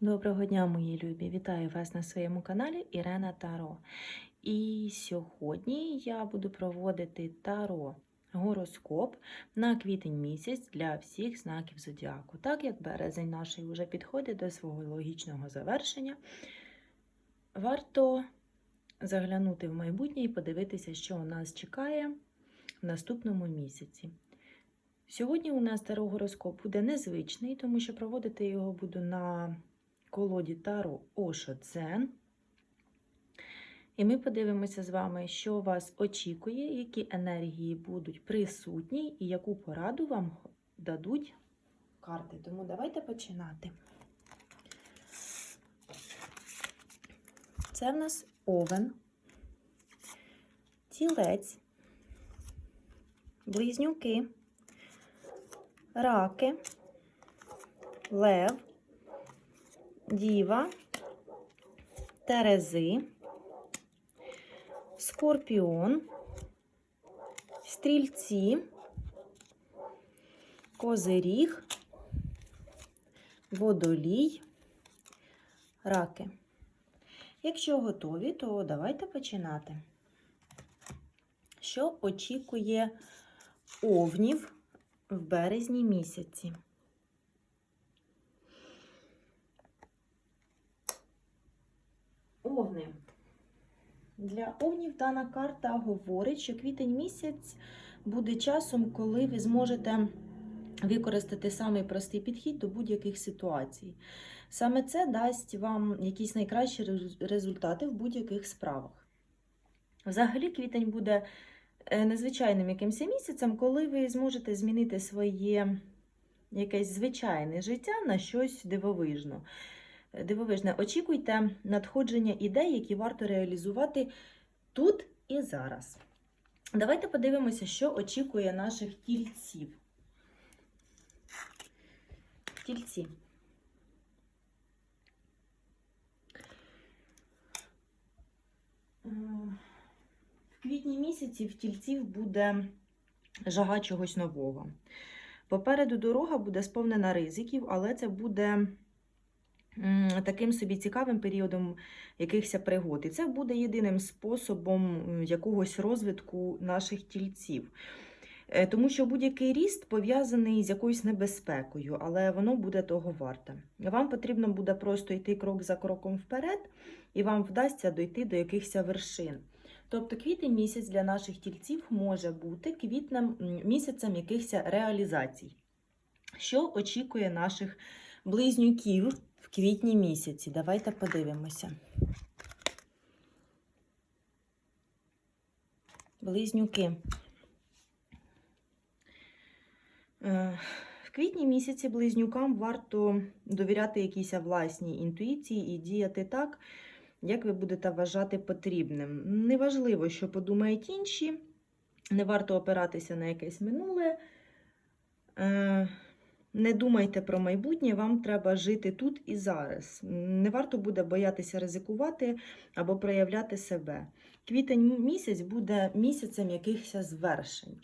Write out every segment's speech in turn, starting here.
Доброго дня, мої любі! Вітаю вас на своєму каналі Ірена Таро. І сьогодні я буду проводити таро гороскоп на квітень місяць для всіх знаків зодіаку. Так як березень наш вже підходить до свого логічного завершення, варто заглянути в майбутнє і подивитися, що у нас чекає в наступному місяці. Сьогодні у нас таро гороскоп буде незвичний, тому що проводити його буду на колоді Таро Ошо Дзен. І ми подивимося з вами, що вас очікує, які енергії будуть присутні і яку пораду вам дадуть карти. Тому давайте починати. Це в нас овен, тілець, близнюки, раки, лев. Діва, Терези, Скорпіон, Стрільці, Козиріг, Водолій, Раки. Якщо готові, то давайте починати. Що очікує овнів в березні місяці? Овни. Для овнів дана карта говорить, що квітень місяць буде часом, коли ви зможете використати самий простий підхід до будь-яких ситуацій. Саме це дасть вам якісь найкращі результати в будь-яких справах. Взагалі, квітень буде е, незвичайним якимось місяцем, коли ви зможете змінити своє якесь звичайне життя на щось дивовижне дивовижне, очікуйте надходження ідей, які варто реалізувати тут і зараз. Давайте подивимося, що очікує наших тільців. Тільці. В квітні місяці в тільців буде жага чогось нового. Попереду дорога буде сповнена ризиків, але це буде таким собі цікавим періодом якихось пригод. І це буде єдиним способом якогось розвитку наших тільців. Е, тому що будь-який ріст пов'язаний з якоюсь небезпекою, але воно буде того варте. Вам потрібно буде просто йти крок за кроком вперед, і вам вдасться дойти до якихось вершин. Тобто квітень місяць для наших тільців може бути квітнем місяцем якихось реалізацій, що очікує наших близнюків в квітні місяці. Давайте подивимося. Близнюки. Е, в квітні місяці близнюкам варто довіряти якійсь власній інтуїції і діяти так, як ви будете вважати потрібним. Неважливо, що подумають інші, не варто опиратися на якесь минуле. Не думайте про майбутнє, вам треба жити тут і зараз. Не варто буде боятися ризикувати або проявляти себе. Квітень місяць буде місяцем якихось звершень.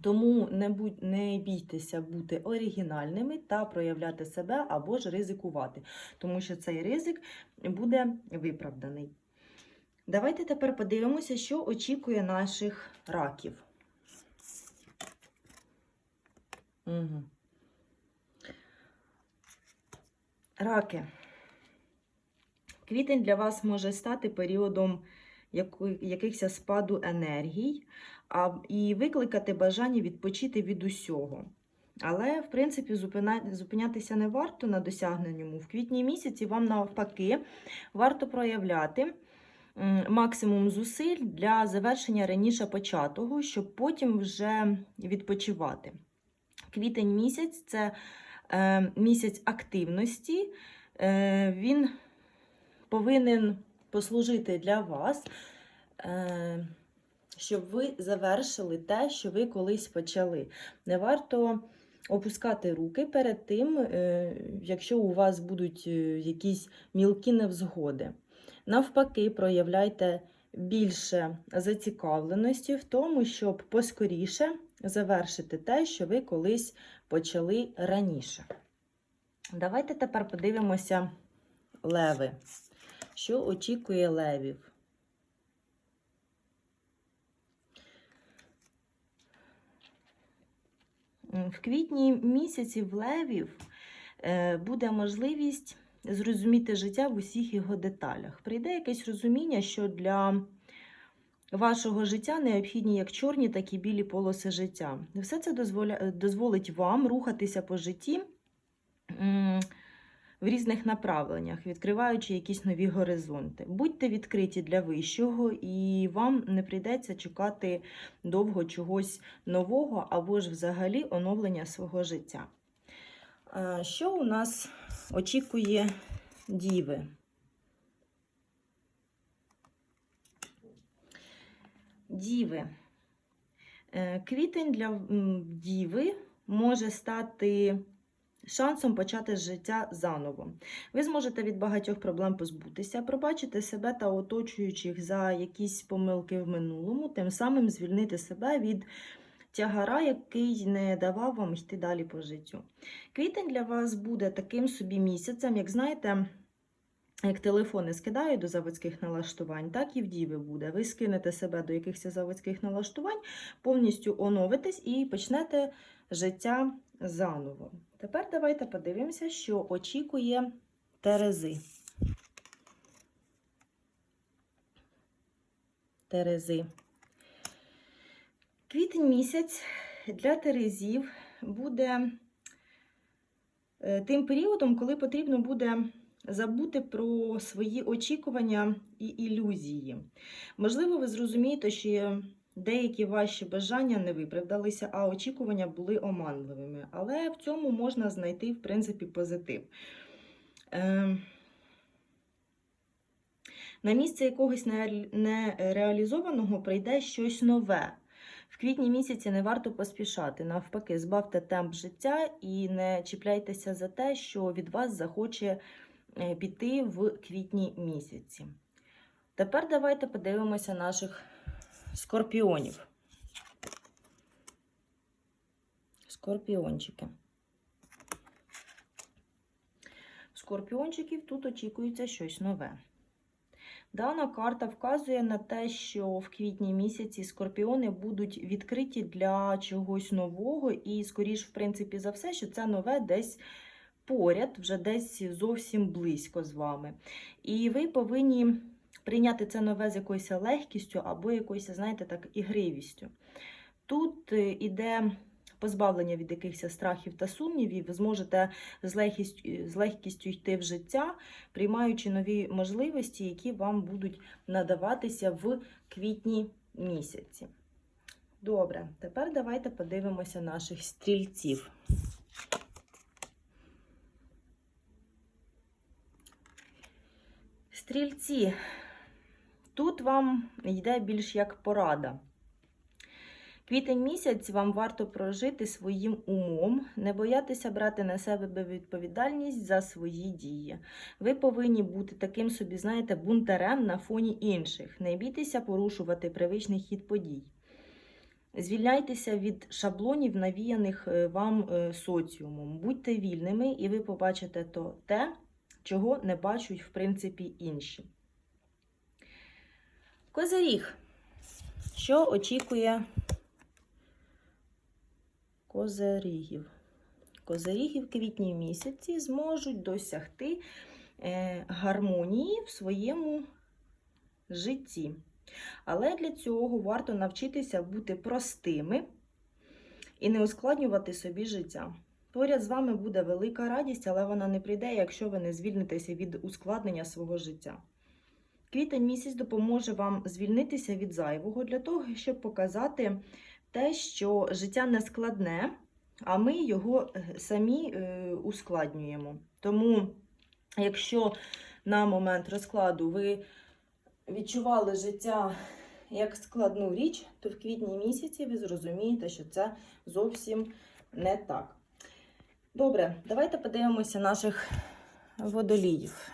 Тому не будь, не бійтеся бути оригінальними та проявляти себе або ж ризикувати, тому що цей ризик буде виправданий. Давайте тепер подивимося, що очікує наших раків. Угу. Раки. Квітень для вас може стати періодом якихось спаду енергій а, і викликати бажання відпочити від усього. Але, в принципі, зупинятися не варто на досягненню. В квітні місяці вам навпаки варто проявляти максимум зусиль для завершення раніше початого, щоб потім вже відпочивати. Квітень місяць це місяць активності, е, він повинен послужити для вас, е, щоб ви завершили те, що ви колись почали. Не варто опускати руки перед тим, якщо у вас будуть якісь мілкі невзгоди. Навпаки, проявляйте більше зацікавленості в тому, щоб поскоріше завершити те, що ви колись почали раніше. Давайте тепер подивимося леви. Що очікує левів? В квітні місяці в левів е, буде можливість зрозуміти життя в усіх його деталях. Прийде якесь розуміння, що для вашого життя необхідні як чорні, так і білі полоси життя. Все це дозволя... дозволить вам рухатися по житті в різних направленнях, відкриваючи якісь нові горизонти. Будьте відкриті для вищого, і вам не прийдеться чекати довго чогось нового або ж взагалі оновлення свого життя. Е, Що у нас очікує діви? Діви. Е, Квітень для діви може стати шансом почати життя заново. Ви зможете від багатьох проблем позбутися, пробачити себе та оточуючих за якісь помилки в минулому, тим самим звільнити себе від тягара, який не давав вам йти далі по життю. Квітень для вас буде таким собі місяцем, як знаєте. Як телефони скидають до заводських налаштувань, так і в діви буде. Ви скинете себе до якихось заводських налаштувань, повністю оновитесь і почнете життя заново. Тепер давайте подивимося, що очікує Терези. Терези. Квітень місяць для Терезів буде е, тим періодом, коли потрібно буде забути про свої очікування і ілюзії. Можливо, ви зрозумієте, що деякі ваші бажання не виправдалися, а очікування були оманливими. Але в цьому можна знайти, в принципі, позитив. Е, На місце якогось нереалізованого прийде щось нове. В квітні місяці не варто поспішати. Навпаки, збавте темп життя і не чіпляйтеся за те, що від вас захоче піти в квітні місяці. Тепер давайте подивимося наших скорпіонів. Скорпіончики. Скорпіончиків тут очікується щось нове. Дана карта вказує на те, що в квітні місяці скорпіони будуть відкриті для чогось нового, і, скоріш, в принципі, за все, що це нове десь поряд, вже десь зовсім близько з вами. І ви повинні прийняти це нове з якоюсь легкістю або якоюсь, знаєте, так, ігривістю. Тут е, іде позбавлення від якихось страхів та сумнівів, ви зможете з легкістю, з легкістю йти в життя, приймаючи нові можливості, які вам будуть надаватися в квітні місяці. Добре, тепер давайте подивимося наших стрільців. Стрільці, тут вам йде більш як порада. Квітень місяць вам варто прожити своїм умом, не боятися брати на себе відповідальність за свої дії. Ви повинні бути таким собі, знаєте, бунтарем на фоні інших. Не бійтеся порушувати привичний хід подій. Звільняйтеся від шаблонів, навіяних е, вам е, соціумом. Будьте вільними, і ви побачите то те, чого не бачать, в принципі, інші. Козиріг. Що очікує козирігів? Козиріги в квітні місяці зможуть досягти е, гармонії в своєму житті. Але для цього варто навчитися бути простими і не ускладнювати собі життя. Поряд з вами буде велика радість, але вона не прийде, якщо ви не звільнитеся від ускладнення свого життя. Квітень місяць допоможе вам звільнитися від зайвого для того, щоб показати те, що життя не складне, а ми його е, самі е, ускладнюємо. Тому, якщо на момент розкладу ви відчували життя як складну річ, то в квітні місяці ви зрозумієте, що це зовсім не так. Добре, давайте подивимося наших водоліїв.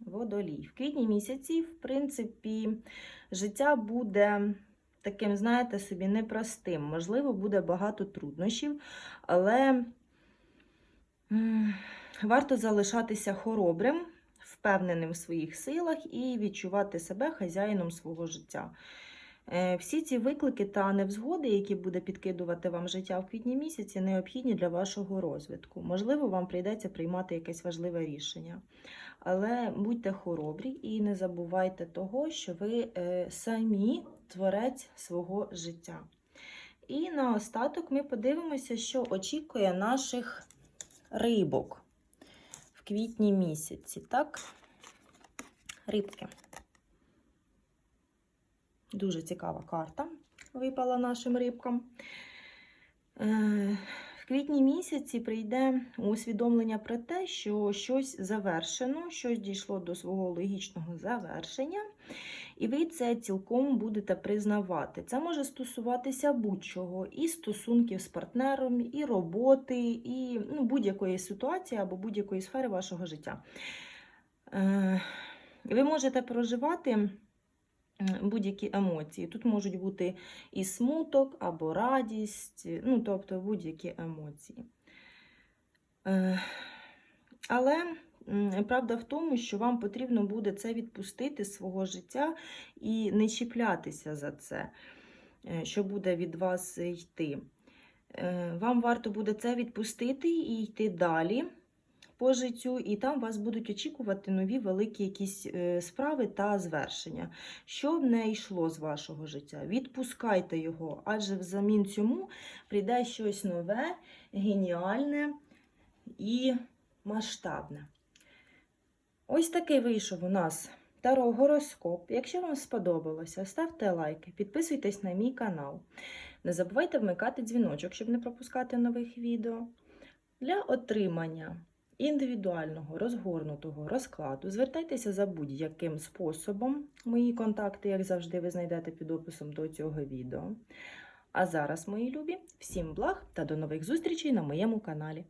Водолій. В квітні місяці, в принципі, життя буде таким, знаєте, собі непростим. Можливо, буде багато труднощів, але варто залишатися хоробрим, впевненим в своїх силах і відчувати себе хазяїном свого життя. Е, Всі ці виклики та невзгоди, які буде підкидувати вам життя в квітні місяці, необхідні для вашого розвитку. Можливо, вам прийдеться приймати якесь важливе рішення. Але будьте хоробрі і не забувайте того, що ви е, самі творець свого життя. І наостаток ми подивимося, що очікує наших рибок квітні місяці. Так? Рибки. Дуже цікава карта випала нашим рибкам. Квітні місяці прийде усвідомлення про те, що щось завершено, щось дійшло до свого логічного завершення, і ви це цілком будете признавати. Це може стосуватися будь-чого, і стосунків з партнером, і роботи, і ну, будь-якої ситуації або будь-якої сфери вашого життя. Е, Ви можете проживати будь-які емоції. Тут можуть бути і смуток, або радість, ну, тобто будь-які емоції. Е, Але правда в тому, що вам потрібно буде це відпустити з свого життя і не чіплятися за це, е, що буде від вас йти. Е, Вам варто буде це відпустити і йти далі по життю, і там вас будуть очікувати нові великі якісь е, справи та звершення. Що б не йшло з вашого життя, відпускайте його, адже взамін цьому прийде щось нове, геніальне і масштабне. Ось такий вийшов у нас таро гороскоп. Якщо вам сподобалося, ставте лайки, підписуйтесь на мій канал. Не забувайте вмикати дзвіночок, щоб не пропускати нових відео. Для отримання індивідуального розгорнутого розкладу звертайтеся за будь-яким способом. Мої контакти, як завжди, ви знайдете під описом до цього відео. А зараз, мої любі, всім благ та до нових зустрічей на моєму каналі.